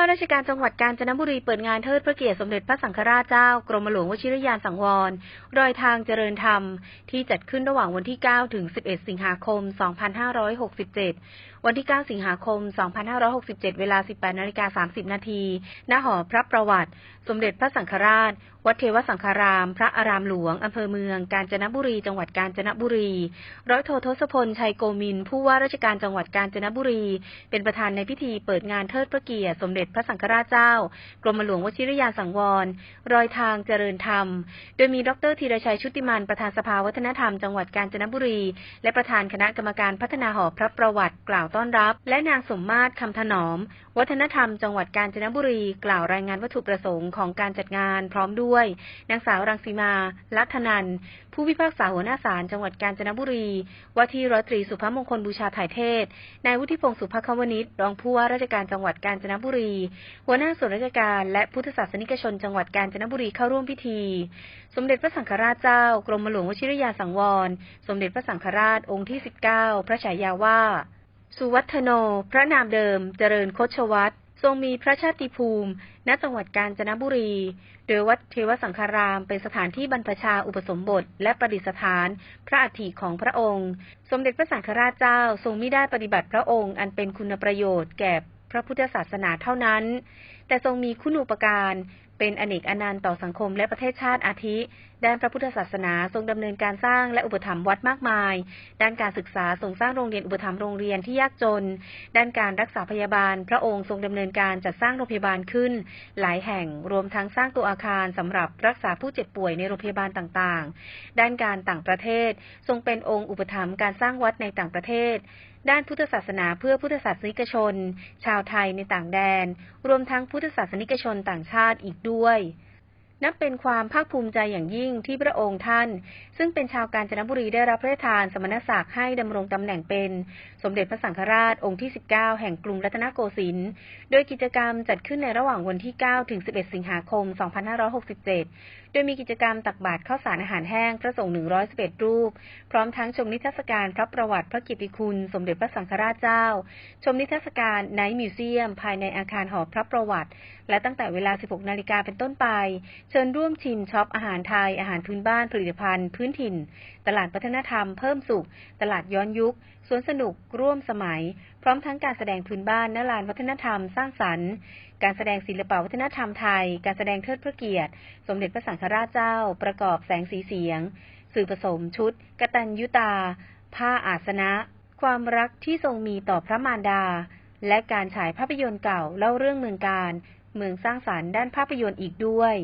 าราชการจังหวัดกาญจนบุรีเปิดงานเทิดพระเกียรติสมเด็จพระสังฆราชเจ้ากรมหลวงวชิรยานสังวร รอยทางเจริญธรรม ที่จัดขึ้นระหว่างวันที่ 9 ถึง 11 สิงหาคม 2567 วันที่ 9 สิงหาคม 2567 เวลา 18นาฬิกา30 นาทีณหอพระประวัติ สมเด็จพระสังฆราช วัดเทวสังฆาราม พระอารามหลวง อำเภอเมือง กาญจนบุรี จังหวัดกาญจนบุรี ร้อยโททศพล ชัยโกมิน ผู้ว่าราชการจังหวัดกาญจนบุรี เป็นประธานในพิธีเปิดงานเทิดพระเกียรติ สมเด็จพระสังฆราชเจ้า กรมหลวงวชิรยานสังวร รอยทางเจริญธรรม โดยมีดรธีรชัยชุติมันประธานสภาวัฒนธรรมจังหวัดกาญจนบุรี และประธานคณะกรรมการพัฒนาหอพระประวัติกล่าวต้อนรับ และนางสมมาตรคำถนอม วัฒนธรรมจังหวัดกาญจนบุรีกล่าวรายงานวัตถุประสงค์ของการจัดงานพร้อมด้วย นางสาวรังสีมา ลัทนัน ผู้พิพากษาหัวหน้าศาลจังหวัดกาญจนบุรีว่าที่ร้อยตรีสุภมงคลบูชาถ่ายเทศ นายวุฒิพงศ์สุภควณิชรองผู้ว่าราชการจังหวัดกาญจนบุรี หัวหน้าส่วนราชการและพุทธศาสนิกชนจังหวัดกาญจนบุรีเข้าร่วมพิธี สมเด็จพระสังฆราชเจ้ากรมหลวงวชิรยาสังวร สมเด็จพระสังฆราชองค์ที่ 19 พระฉายาว่า สุวัฒโน พระนามเดิม เจริญคชวัตรทรงมีพระชาติภูมิ ณ จังหวัดกาญจนบุรี โดยวัดเทวสังฆาราม เป็นสถานที่บรรพชาอุปสมบท และประดิษฐาน พระอัฐิของพระองค์ สมเด็จพระสังฆราชเจ้าทรงมิได้ปฏิบัติพระองค์ อันเป็นคุณประโยชน์แก่พระพุทธศาสนาเท่านั้น แต่ทรงมีคุณูปการ เป็นอเนกอนันต์ต่อสังคมและประเทศชาติอาทิ ด้านพระพุทธศาสนาทรงดำเนินการสร้างและอุปถัมภ์วัดมากมาย ด้านการศึกษาทรงสร้างโรงเรียนอุปถัมภ์โรงเรียนที่ยากจน ด้านการรักษาพยาบาล พระองค์ทรงดำเนินการจัดสร้างโรงพยาบาลขึ้น หลายแห่งรวมทั้งสร้างตัวอาคารสำหรับรักษาผู้เจ็บป่วยในโรงพยาบาลต่างๆ ด้านการต่างประเทศ ทรงเป็นองค์อุปถัมภ์การสร้างวัดในต่างประเทศด้านพุทธศาสนาเพื่อพุทธศาสนิกชน ชาวไทยในต่างแดน รวมทั้งพุทธศาสนิกชนต่างชาติอีกด้วยด้วย นับเป็นความภาคภูมิใจอย่างยิ่งที่พระองค์ท่าน ซึ่งเป็นชาวกาญจนบุรีได้รับพระราชทานสมณศักดิ์ให้ดำรงตำแหน่งเป็น สมเด็จพระสังฆราชองค์ที่ 19 แห่งกรุงรัตนโกสินทร์ โดยกิจกรรมจัดขึ้นในระหว่างวันที่ 9 ถึง 11 สิงหาคม 2567 โดยมีกิจกรรมตักบาตรข้าวสารอาหารแห้งพระสงฆ์ 111 รูป พร้อมทั้งชมนิทรรศการพระประวัติพระกิติคุณ สมเด็จพระสังฆราชเจ้า ชมนิทรรศการไนท์มิวเซียมภายในอาคารหอพระประวัติ และตั้งแต่เวลา 16 นาฬิกาเป็นต้นไปเชิญร่วมชิมช็อปอาหารไทย อาหารพื้นบ้านผลิตภัณฑ์ พื้นถิ่น ตลาดวัฒนธรรมเพิ่มสุข ตลาดย้อนยุค สวนสนุกร่วมสมัย พร้อมทั้งการแสดงพื้นบ้านณลานวัฒนธรรมสร้างสรรค์ การแสดงศิลปวัฒนธรรมไทย การแสดงเทิดพระเกียรติ สมเด็จพระสังฆราชเจ้า ประกอบแสงสีเสียง สื่อผสมชุด กตัญยุตา ผ้าอาสนะ ความรักที่ทรงมีต่อพระมารดา และการฉายภาพยนตร์เก่าเล่าเรื่องเมืองการ เมืองสร้างสรรค์ด้านภาพยนตร์อีกด้วย